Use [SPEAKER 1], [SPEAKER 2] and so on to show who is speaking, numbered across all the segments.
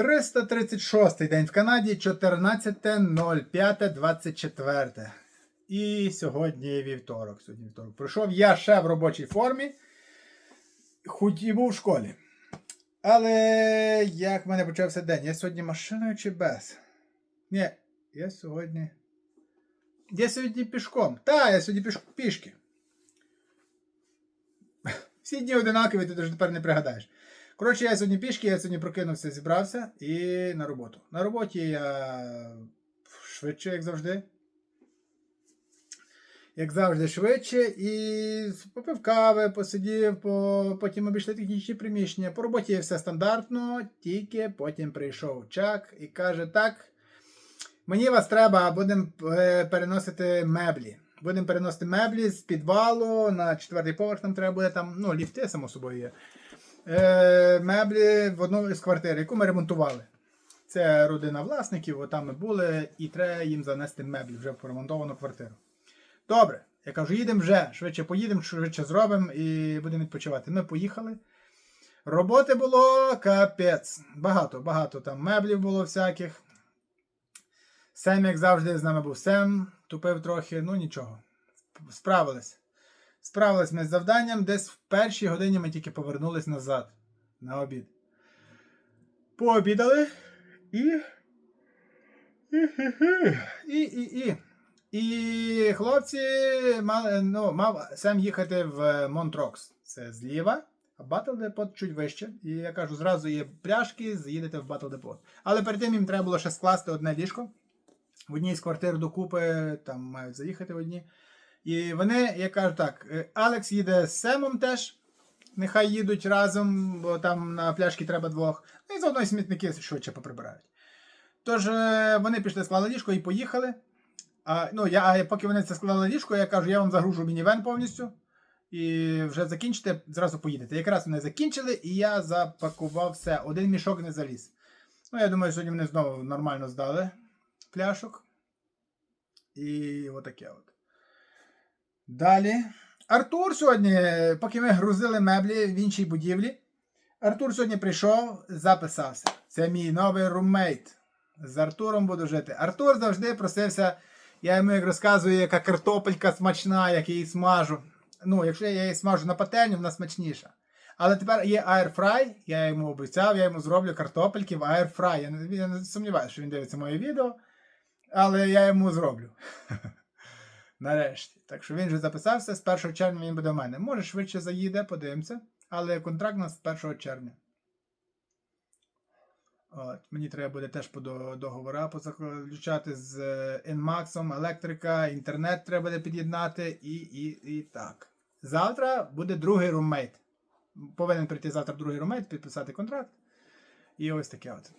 [SPEAKER 1] 336 день в Канаді, 14.05.24. І сьогодні вівторок. Сьогодні вівторок. Прийшов я ще в робочій формі, хоч і був в школі. Але як в мене почався день? Я сьогодні машиною чи без? Ні, я сьогодні. Я сьогодні пішком. Та, я сьогодні піш... пішки. Всі дні одинакові, ти вже тепер не пригадаєш. Коротше, я сьогодні пішки, я сьогодні прокинувся, зібрався і на роботу. На роботі я швидше, як завжди. Як завжди, швидше, і попив кави, посидів, по... потім обійшли технічні приміщення. По роботі все стандартно, тільки потім прийшов Чак і каже: так, мені вас треба, будемо е, переносити меблі. Будемо переносити меблі з підвалу на четвертий поверх, нам треба буде там, ну, ліфти, само собою є. Е, меблі в одну з квартир, яку ми ремонтували. Це родина власників, отам ми були, і треба їм занести меблі вже в поремонтовану квартиру. Добре, я кажу, їдемо вже, швидше поїдемо, швидше зробимо і будемо відпочивати. Ми поїхали. Роботи було капець. Багато, багато там меблів було всяких. Сем, як завжди, з нами був Сем, тупив трохи, ну нічого. Справились. Справились ми з завданням. Десь в першій годині ми тільки повернулись назад на обід. Пообідали і. І, і, і. І хлопці мали, ну, мав сам їхати в Монтрокс. Це зліва, а Battle Depot чуть вище. І я кажу, зразу є пляшки, заїдете в Battle Depot. Але перед тим їм треба було ще скласти одне ліжко. В одній з квартир докупи, там мають заїхати в одні. І вони, я кажу так, е, Алекс їде з Семом теж. Нехай їдуть разом, бо там на пляшки треба двох. Ну і заодно і смітники швидше поприбирають. Тож е, вони пішли, склали ліжко і поїхали. А, ну, я, а поки вони це склали ліжко, я кажу, я вам загружу мінівен повністю. І вже закінчите, зразу поїдете. Якраз вони закінчили, і я запакував все. Один мішок не заліз. Ну, я думаю, сьогодні вони знову нормально здали пляшок. І отаке от. Далі. Артур сьогодні, поки ми грузили меблі в іншій будівлі, Артур сьогодні прийшов, записався. Це мій новий руммейт. З Артуром буду жити. Артур завжди просився. Я йому як розказую, яка картопелька смачна, як її смажу. Ну, якщо я її смажу на пательню, вона смачніша. Але тепер є аерфрай, я йому обіцяв, я йому зроблю картопельки в аерфрай. Я не, я не сумніваюся, що він дивиться моє відео. Але я йому зроблю. Нарешті. Так що він вже записався, з 1 червня він буде в мене. Може швидше заїде, подивимося. Але контракт у нас з 1 червня. От, мені треба буде теж по до- договора позаключати з е, Nmax, електрика, інтернет треба буде під'єднати і, і, і так. Завтра буде другий руммейт. Повинен прийти завтра другий руммейт, підписати контракт. І ось таке от.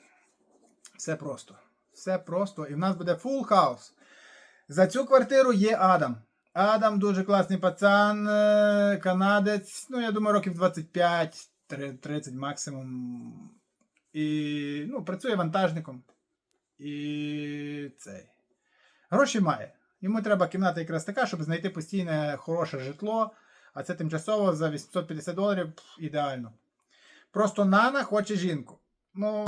[SPEAKER 1] Все просто. Все просто. І в нас буде full house. За цю квартиру є Адам. Адам дуже класний пацан, е, канадець. Ну, я думаю, років 25, 30 максимум. І ну, працює вантажником. І цей. Гроші має. Йому треба кімната якраз така, щоб знайти постійне хороше житло. А це тимчасово за 850 доларів ідеально. Просто Нана хоче жінку. Ну,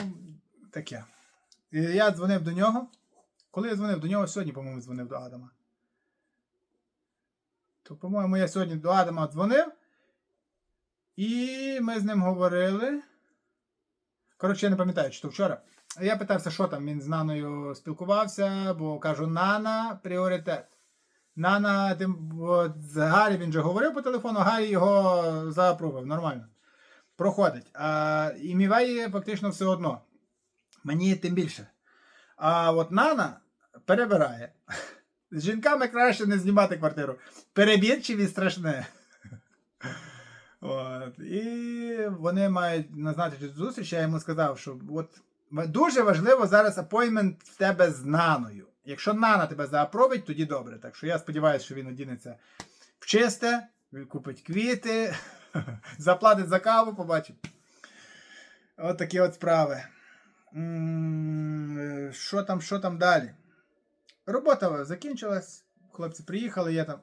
[SPEAKER 1] таке. Я дзвонив до нього. Коли я дзвонив до нього, сьогодні, по-моєму, дзвонив до Адама. То, по-моєму, я сьогодні до Адама дзвонив. І ми з ним говорили. Коротше, я не пам'ятаю, чи то вчора. Я питався, що там він з Наною спілкувався, бо кажу, Нана пріоритет. Нана, тим, з Гаррі він же говорив по телефону, Гаррі його заапрував, нормально. Проходить. А, і Мівеї фактично все одно. Мені тим більше. А от Нана перебирає. З жінками краще не знімати квартиру. Перебірчиві страшне. От. І вони мають назначити зустріч. Я йому сказав, що от дуже важливо зараз апоймент в тебе з Наною. Якщо Нана тебе заапробить, тоді добре. Так що я сподіваюся, що він одінеться в чисте, купить квіти, заплатить за каву, побачить. От такі от справи. М, Що там, що там далі? Робота закінчилась. Хлопці приїхали, я там.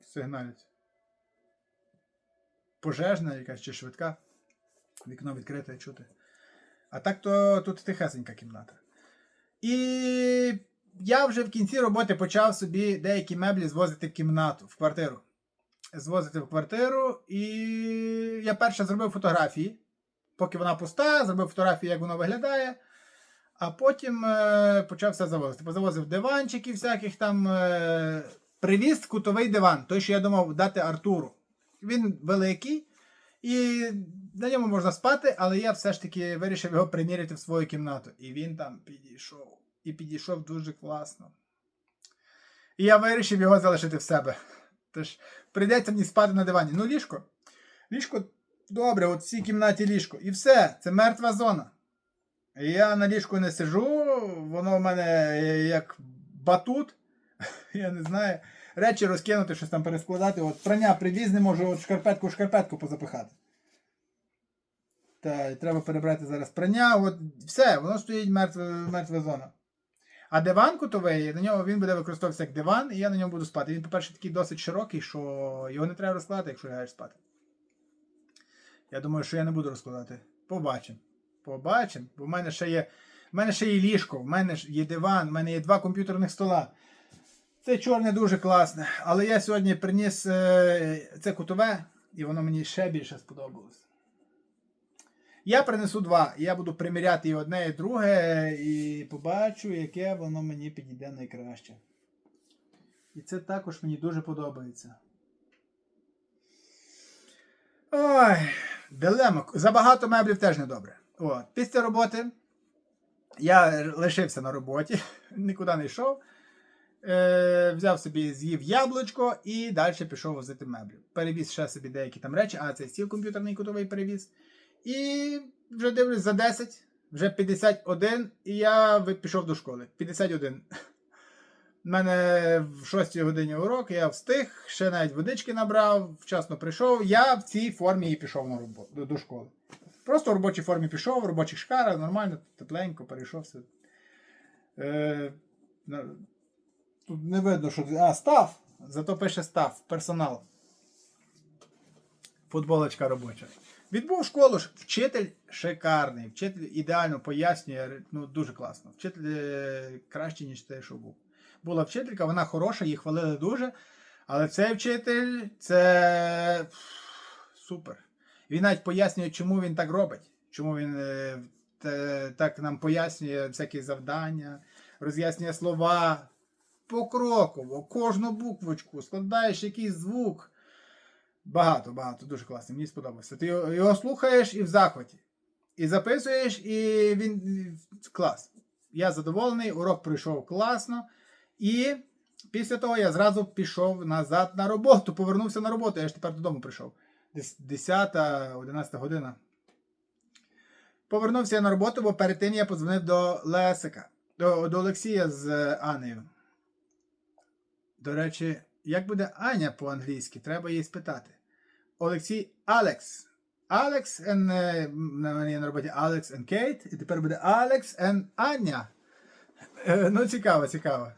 [SPEAKER 1] Сигналять. Пожежна якась чи швидка. Вікно відкрите чути. А так то тут тихесенька кімната. І я вже в кінці роботи почав собі деякі меблі звозити в кімнату, в квартиру. Звозити в квартиру, і я перше зробив фотографії. Поки вона пуста, зробив фотографії, як воно виглядає. А потім е, почав все завозити. Позавозив диванчиків всяких там. Е, привіз кутовий диван, той, що я думав дати Артуру. Він великий, і на ньому можна спати, але я все ж таки вирішив його приміряти в свою кімнату. І він там підійшов. І підійшов дуже класно. І я вирішив його залишити в себе. Тож прийдеться мені спати на дивані. Ну, ліжко. Ліжко добре, от в цій кімнаті ліжко. І все, це мертва зона. Я на ліжку не сижу, воно в мене як батут. Я не знаю. Речі розкинути, щось там перескладати. От прання привіз, не можу от шкарпетку в шкарпетку позапихати. Та, треба перебрати зараз прання. От все, воно стоїть мертва, мертва зона. А диван кутовий, на нього він буде використовуватися як диван, і я на ньому буду спати. Він, по-перше, такий досить широкий, що його не треба розкладати, якщо лягаєш спати. Я думаю, що я не буду розкладати. Побачимо. Побачимо. Бо в мене ще є. В мене ще є ліжко, в мене є диван, в мене є два комп'ютерних стола. Це чорне дуже класне. Але я сьогодні приніс е, це кутове, і воно мені ще більше сподобалось. Я принесу два, я буду приміряти і одне, і друге, і побачу, яке воно мені підійде найкраще. І це також мені дуже подобається. Ой, дилема. Забагато меблів теж не добре. От. Після роботи я лишився на роботі, нікуди не йшов. Е, взяв собі, з'їв яблучко і далі пішов возити меблі. Перевіз ще собі деякі там речі, а це стіл комп'ютерний кутовий перевіз. І вже дивлюсь за 10, вже 51, і я пішов до школи. 51. У мене в 6 годині урок, я встиг, ще навіть водички набрав, вчасно прийшов. Я в цій формі і пішов на роботу, до, школи. Просто в робочій формі пішов, в робочих шкарах, нормально, тепленько, перейшов все. Е, тут не видно, що. А, став! Зато пише став, персонал. Футболочка робоча. Відбув школу, вчитель шикарний, вчитель ідеально пояснює, ну дуже класно. Вчитель е, краще, ніж те, що був. Була вчителька, вона хороша, її хвалили дуже. Але цей вчитель це супер. Він навіть пояснює, чому він так робить. Чому він е, так нам пояснює всякі завдання, роз'яснює слова покроково, кожну буквочку, складаєш якийсь звук. Багато, багато, дуже класно. Мені сподобався. Ти його слухаєш і в захваті. І записуєш, і він клас. Я задоволений, урок пройшов класно. І після того я зразу пішов назад на роботу, повернувся на роботу. Я ж тепер додому прийшов. Десь 10-11 година. Повернувся я на роботу, бо перед тим я подзвонив до Лесика, до, до Олексія з е, Анею. До речі, як буде Аня по-англійськи? Треба її спитати. Олексій Алекс. Алекс е, на мене на роботі Алекс and Кейт, і тепер буде Алекс and Аня. Е, Ну, цікаво, цікаво.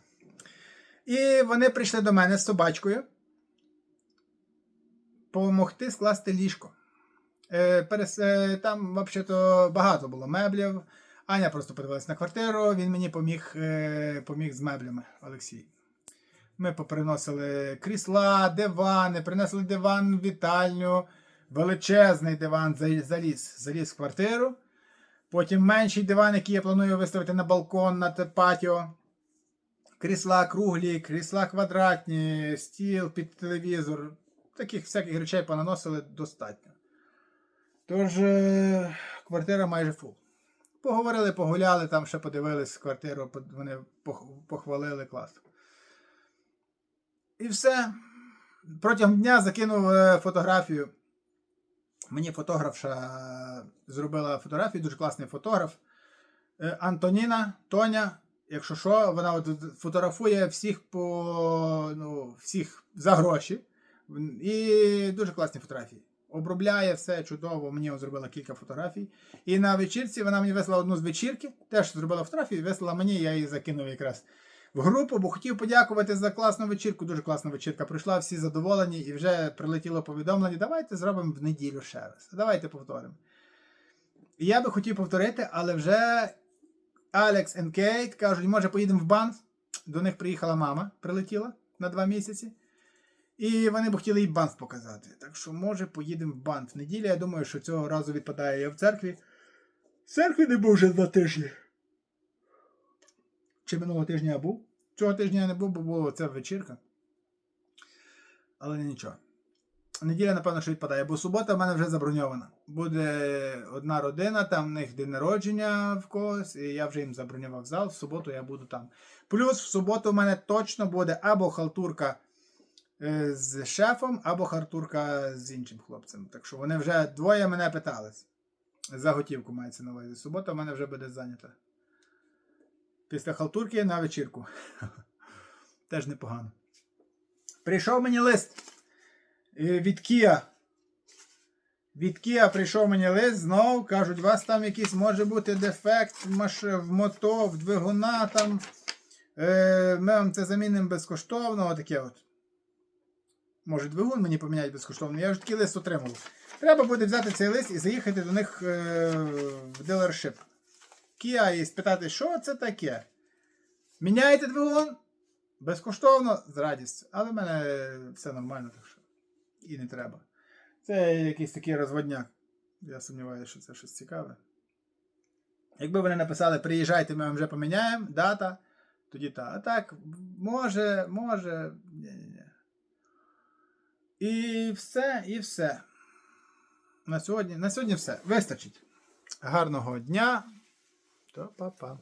[SPEAKER 1] І вони прийшли до мене з собачкою. Помогти скласти ліжко. Е, е, там, взагалі-то, багато було меблів. Аня просто подивилась на квартиру, він мені поміг, е, поміг з меблями, Олексій. Ми поприносили крісла, дивани, принесли диван в вітальню, величезний диван заліз, заліз в квартиру. Потім менший диван, який я планую виставити на балкон, на патіо. Крісла круглі, крісла квадратні, стіл під телевізор. Таких всяких речей понаносили достатньо. Тож, е, квартира майже фул. Поговорили, погуляли, там ще подивились квартиру, вони похвалили клас. І все. Протягом дня закинув е, фотографію. Мені фотографша зробила фотографію, дуже класний фотограф. Е, Антоніна, Тоня, якщо що, вона от фотографує всіх по ну, всіх за гроші. І дуже класні фотографії. Обробляє все чудово. Мені зробила кілька фотографій. І на вечірці вона мені вислала одну з вечірки, теж зробила фотографію і вислала мені, я її закинув якраз в групу, бо хотів подякувати за класну вечірку. Дуже класна вечірка пройшла, всі задоволені, і вже прилетіло повідомлення. Давайте зробимо в неділю ще раз. Давайте повторимо. Я би хотів повторити, але вже Алекс і Кейт кажуть, може поїдемо в банк. До них приїхала мама, прилетіла на два місяці. І вони б хотіли їй банк показати. Так що, може, поїдемо в банк. В неділю, я думаю, що цього разу відпадає я в церкві. В церкві не був вже два тижні. Чи минулого тижня я був? Цього тижня я не був, бо була ця вечірка. Але нічого. Неділя, напевно, що відпадає, бо субота в мене вже заброньована. Буде одна родина, там в них день народження в когось, і я вже їм забронював зал. В суботу я буду там. Плюс в суботу в мене точно буде або халтурка з шефом, або халтурка з іншим хлопцем. Так що вони вже двоє мене питались. За готівку мається на увазі. Субота в мене вже буде зайнята. Після халтурки на вечірку. Теж непогано. Прийшов мені лист е, від Kia. Від Kia прийшов мені лист, знов кажуть, у вас там якийсь може бути дефект в, мото, в двигуна там. Е, ми вам це замінимо безкоштовно. Отаке от. Може, двигун мені поміняють безкоштовно. Я вже такий лист отримав. Треба буде взяти цей лист і заїхати до них е, в дилершип. Kia і спитати, що це таке. Міняєте двигун? Безкоштовно, з радістю. Але в мене все нормально, так що і не треба. Це якийсь такий розводняк. Я сумніваюся, що це щось цікаве. Якби вони написали, приїжджайте, ми вам вже поміняємо, дата, тоді та. А так, може, може. Ні-ні-ні. І все, і все. На сьогодні, на сьогодні все. Вистачить. Гарного дня. До па-па.